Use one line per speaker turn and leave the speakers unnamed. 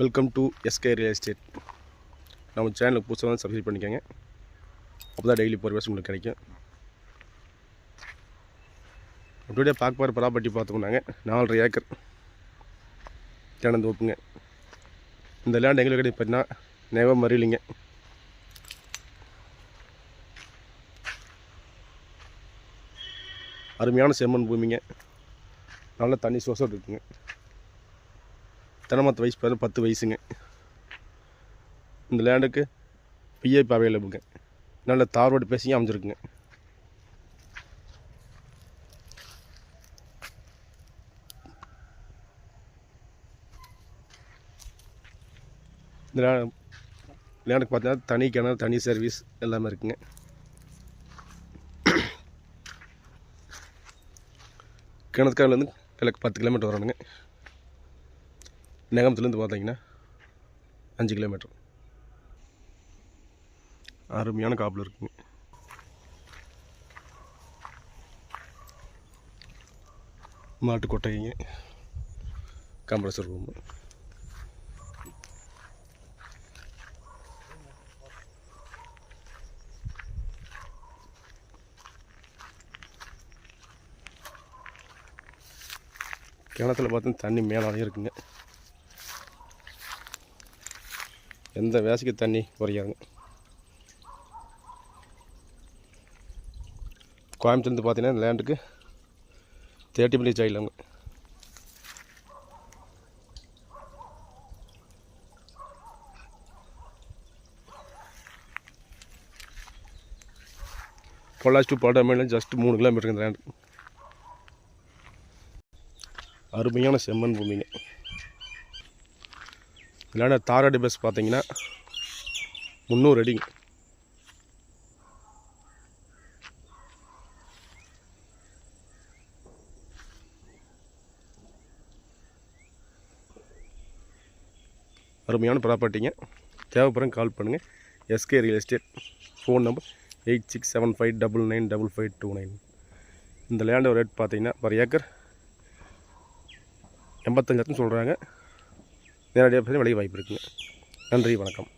Welcome to S K real estate நம்ம சேனலுக்கு புதுசாக வந்து சப்ஸ்கிரைப் பண்ணிக்கோங்க. அப்போ தான் டெய்லி போகிற உங்களுக்கு கிடைக்கும். அப்படியே பார்க்க போகிற ப்ராப்பர்ட்டி பார்த்தோம்னாங்க நாலரை ஏக்கர். திறந்து வைப்புங்க இந்த லேண்ட் எங்களுக்கு கிடையாது பார்த்தீங்கன்னா நேவம் மறியலிங்க அருமையான செம்மண் பூமிங்க. நல்ல தண்ணி சோசம் இருக்குங்க. தினமத்து வயசு பாரு? பத்து வயசுங்க. இந்த லேண்டுக்கு பிஏபி அவைலபிளுங்க நல்ல தார்வோடு பேசியும் அமைஞ்சிருக்குங்க. இந்த லேண்டுக்கு பார்த்தீங்கன்னா தனி கிணறு தனி சர்வீஸ் எல்லாமே இருக்குங்க. கிணத்துக்காவிலேருந்து கிழக்கு பத்து கிலோமீட்டர் வரணுங்க நெகமத்துலேருந்து பார்த்தீங்கன்னா அஞ்சு கிலோமீட்டர். அருமையான காப்பில் இருக்குங்க. மாட்டு கொட்டைங்க கம்ப்ரஸர் ரூம். கிணத்துல பார்த்தா தண்ணி மேலாலே இருக்குங்க. எந்த வேசைக்கு தண்ணி குறையாதுங்க கோயம்புத்தூர்ந்து பார்த்தீங்கன்னா இந்த லேண்டுக்கு தேர்ட்டி மினிட்ஸ் ஆகிடலாங்க பொள்ளாச்சி டு பல்லடமேல ஜஸ்ட் மூணு கிலோமீட்டருக்கு இந்த லேண்டு அருமையான செம்மண் பூமிங்க இல்லைன்னா தாராடி பஸ் பார்த்தீங்கன்னா முந்நூறு அடிங்க அருமையான ப்ராப்பர்ட்டிங்க தேவைப்படுறங்க கால் பண்ணுங்கள் SK real estate phone number eight six seven five double nine double five two nine இந்த லேண்டோட ரேட் பார்த்தீங்கன்னா பர் ஏக்கர் எண்பத்தஞ்சு லட்சம் சொல்கிறாங்க நேரடியாக பேசி விலை வாய்ப்பு இருக்குங்க. நன்றி வணக்கம்.